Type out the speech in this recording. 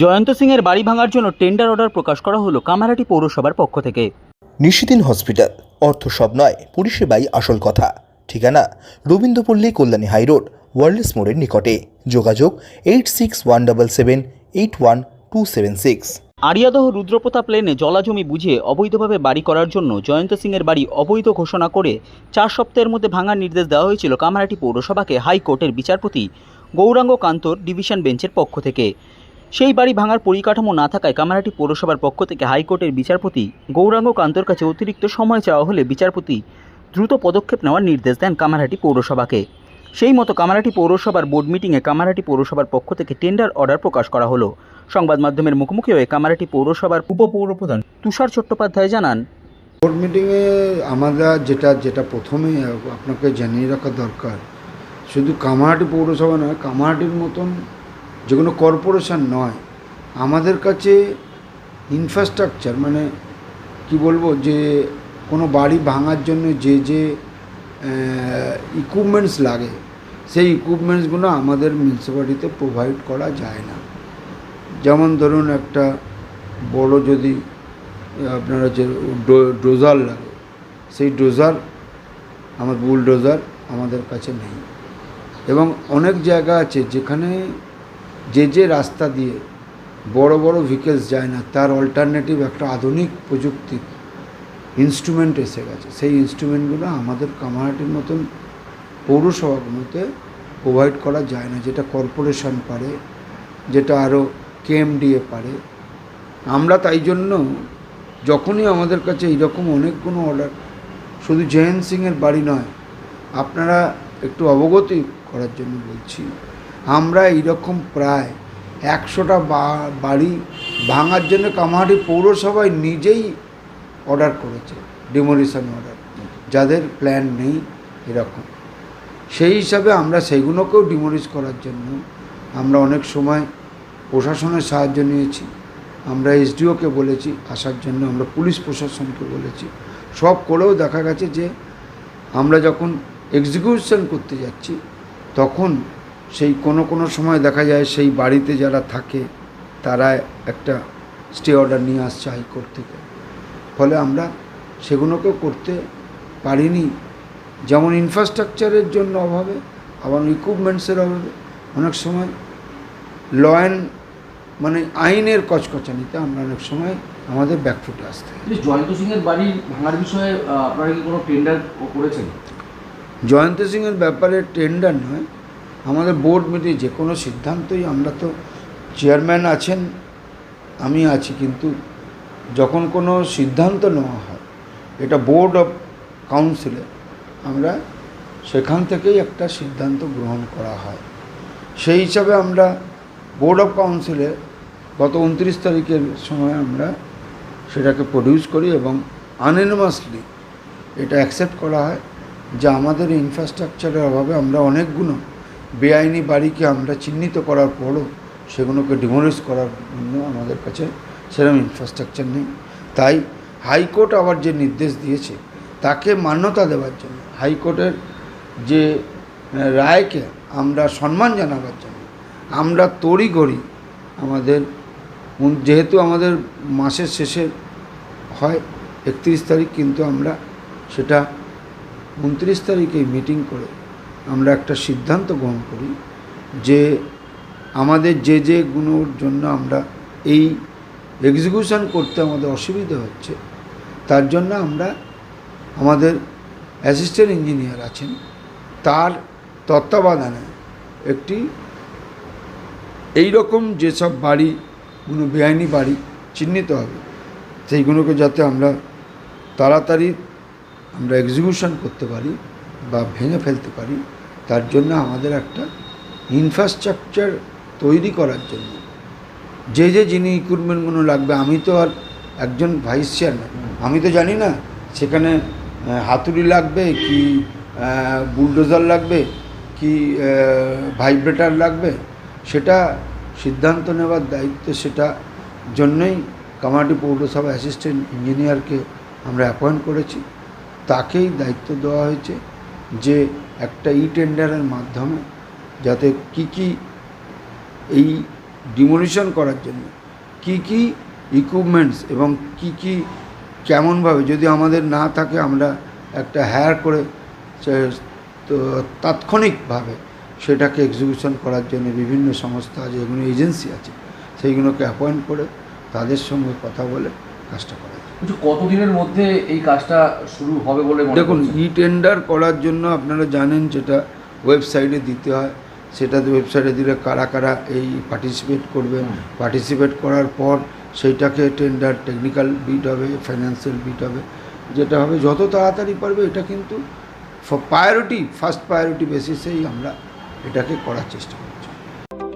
জয়ন্ত সিংয়ের বাড়ি ভাঙার জন্য টেন্ডার অর্ডার প্রকাশ করা হলো কামারাটি পৌরসভার পক্ষ থেকে। নিশিদিন হসপিটাল অর্থ সব নয় পরিষেবাই আসল কথা। ঠিকানা রবীন্দ্রপল্লী কল্যাণী হাইরোড ওয়ার্ল্ডস মোড়ের নিকটে। যোগাযোগ eight six one double seven eight one two seven six. Ariadaha Rudrapratap লেনে জলাজমি বুঝিয়ে অবৈধভাবে বাড়ি করার জন্য জয়ন্ত সিংয়ের বাড়ি অবৈধ ঘোষণা করে চার সপ্তাহের মধ্যে ভাঙার নির্দেশ দেওয়া হয়েছিল কামারাটি পৌরসভাকে হাইকোর্টের বিচারপতি গৌরাঙ্গ কান্তর ডিভিশন বেঞ্চের পক্ষ থেকে। সেই বাড়ি ভাঙার পরিকাঠামো না থাকায় কামারাটি পৌরসভার পক্ষ থেকে হাইকোর্টের বিচারপতি গৌরাঙ্গ কান্তর কাছে অতিরিক্ত সময় চাওয়া হলে বিচারপতি দ্রুত পদক্ষেপ নেওয়ার নির্দেশ দেন কামারহাটি পৌরসভাকে। সেই মতো কামারহাটি পৌরসভার বোর্ড মিটিংয়ে কামারহাটি পৌরসভার পক্ষ থেকে টেন্ডার অর্ডার প্রকাশ করা হলো। সংবাদ মাধ্যমের মুখোমুখি হয়ে কামারহাটি পৌরসভার উপপৌরপ্রধান তুষার চট্টোপাধ্যায় জানান বোর্ড মিটিংয়ে আমরা যেটা যেটা প্রথমে আপনাকে জানিয়ে রাখা দরকার শুধু কামারহাটি পৌরসভা নয় কামারহাটির মতন যে কোনো কর্পোরেশন নয়। আমাদের কাছে ইনফ্রাস্ট্রাকচার মানে কি বলব যে কোনো বাড়ি ভাঙার জন্য যে যে ইকুইপমেন্টস লাগে, সেই ইকুইপমেন্টসগুলো আমাদের মিউনিসিপ্যালিটিতে প্রোভাইড করা যায় না। যেমন ধরুন একটা বড় যদি, আপনার হচ্ছে ডোজার লাগে, সেই ডোজার, আমার বুলডোজার আমাদের কাছে নেই। এবং অনেক জায়গা আছে যেখানে যে যে রাস্তা দিয়ে বড় বড় ভেহিকেলস যায় না, তার অল্টারনেটিভ একটা আধুনিক প্রযুক্তি ইনস্ট্রুমেন্ট এসে গেছে। সেই ইনস্ট্রুমেন্টগুলো আমাদের কামারহাটির মতন পৌরসভাগুলোতে প্রোভাইড করা যায় না, যেটা কর্পোরেশন পারে, যেটা আরও কেএমডিএ পারে। আমরা তাই জন্য যখনই আমাদের কাছে এইরকম অনেকগুলো অর্ডার শুধু জয়ন্ত সিংয়ের বাড়ি নয়, আপনারা একটু অবগতি করার জন্য বলছি আমরা এইরকম প্রায় একশোটা বাড়ি ভাঙার জন্য কামাহাটি পৌরসভায় নিজেই অর্ডার করেছে ডিমোলিশন অর্ডার যাদের প্ল্যান নেই এরকম। সেই হিসাবে আমরা সেইগুলোকেও ডিমোলিশ করার জন্য আমরা অনেক সময় প্রশাসনের সাহায্য নিয়েছি। আমরা এসডিওকে বলেছি, আসার জন্য আমরা পুলিশ প্রশাসনকে বলেছি। সব করেও দেখা গেছে যে আমরা যখন এক্সিকিউশন করতে যাচ্ছি, তখন সেই কোনো কোনো সময় দেখা যায় সেই বাড়িতে যারা থাকে তারা একটা স্টে অর্ডার নিয়ে আসছে হাইকোর্ট থেকে। ফলে আমরা সেগুলোকেও করতে পারিনি। যেমন ইনফ্রাস্ট্রাকচারের জন্য অভাবে আবার ইকুইপমেন্টসের অভাবে। অনেক সময় ল অ্যান্ড মানে আইনের কচকচানিতে আমরা অনেক সময় আমাদের ব্যাকফুটে আসতে জয়ন্ত সিং এর বাড়ি ভাঙার বিষয়ে আপনারা কি কোনো টেন্ডার করেছেন? জয়ন্ত সিংয়ের ব্যাপারে টেন্ডার নয় আমাদের বোর্ড মিটিং যে কোনো সিদ্ধান্তই আমরা তো চেয়ারম্যান আছেন, আমি আছি, কিন্তু যখন কোনো সিদ্ধান্ত নেওয়া হয়, এটা বোর্ড অফ কাউন্সিলে আমরা সেখান থেকেই একটা সিদ্ধান্ত গ্রহণ করা হয়। সেই হিসাবে আমরা বোর্ড অফ কাউন্সিলে গত উনত্রিশ তারিখের সময় আমরা সেটাকে প্রডিউস করি এবং আনএনমাসলি এটা অ্যাকসেপ্ট করা হয় যে আমাদের ইনফ্রাস্ট্রাকচারের অভাবে আমরা অনেকগুলো বেআইনি বাড়িকে আমরা চিহ্নিত করার পরও সেগুলোকে ডিমোলিশ করার জন্য আমাদের কাছে সেরকম ইনফ্রাস্ট্রাকচার নেই। তাই হাইকোর্ট আবার যে নির্দেশ দিয়েছে, তাকে মান্যতা দেওয়ার জন্য, হাইকোর্টের যে রায়কে আমরা সম্মান জানাবার জন্য, আমরা তড়িঘড়ি আমাদের যেহেতু আমাদের মাসের শেষে হয় একত্রিশ তারিখ, কিন্তু আমরা সেটা উনত্রিশ তারিখে মিটিং করে আমরা একটা সিদ্ধান্ত গ্রহণ করি যে আমাদের যে যে গুণর জন্য আমরা এই এক্সিকিউশন করতে আমাদের অসুবিধা হচ্ছে, তার জন্য আমরা আমাদের অ্যাসিস্ট্যান্ট ইঞ্জিনিয়ার আছেন, তার তত্ত্বাবধানে একটি এই রকম যেসব বাড়িগুলো বেআইনি বাড়ি চিহ্নিত হবে, সেইগুলোকে যাতে আমরা তাড়াতাড়ি আমরা এক্সিকিউশন করতে পারি বা ভেঙে ফেলতে পারি তার জন্য আমাদের একটা ইনফ্রাস্ট্রাকচার তৈরি করার জন্য। যে যে যিনি ইকুইপমেন্টগুলো লাগবে, আমি তো আর একজন ভাইস চেয়ারম্যান আমি তো জানি না সেখানে হাতুড়ি লাগবে কি বুলডোজার লাগবে কি ভাইব্রেটার লাগবে, সেটা সিদ্ধান্ত নেওয়ার দায়িত্ব সেটা জন্যই কামারহাটি পৌরসভা অ্যাসিস্ট্যান্ট ইঞ্জিনিয়ারকে আমরা অ্যাপয়েন্ট করেছি। তাকেই দায়িত্ব দেওয়া হয়েছে। যে একটা ই টেন্ডারের মাধ্যমে যাতে কি কি এই ডিমোলিশন করার জন্য কি কি ইকুইপমেন্টস এবং কি কি কেমনভাবে যদি আমাদের না থাকে আমরা একটা হায়ার করে তাৎক্ষণিকভাবে সেটাকে এক্সিকিউশন করার জন্য বিভিন্ন সংস্থা যেগুলো এজেন্সি আছে, সেইগুলোকে অ্যাপয়েন্ট করে তাদের সঙ্গে কথা বলে কাজটা করা। কতদিনের মধ্যে এই কাজটা শুরু হবে বলে দেখুন ই টেন্ডার করার জন্য আপনারা জানেন যেটা ওয়েবসাইটে দিতে হয়। সেটাতে ওয়েবসাইটে দিলে কারা কারা এই পার্টিসিপেট করবে পার্টিসিপেট করার পর সেইটাকে টেন্ডার টেকনিক্যাল বিট হবে ফাইন্যান্সিয়াল বিট হবে। যেটা হবে যত তাড়াতাড়ি পারবে এটা কিন্তু প্রায়োরিটি ফার্স্ট প্রায়োরিটি বেসিসেই আমরা এটাকে করার চেষ্টা করছি।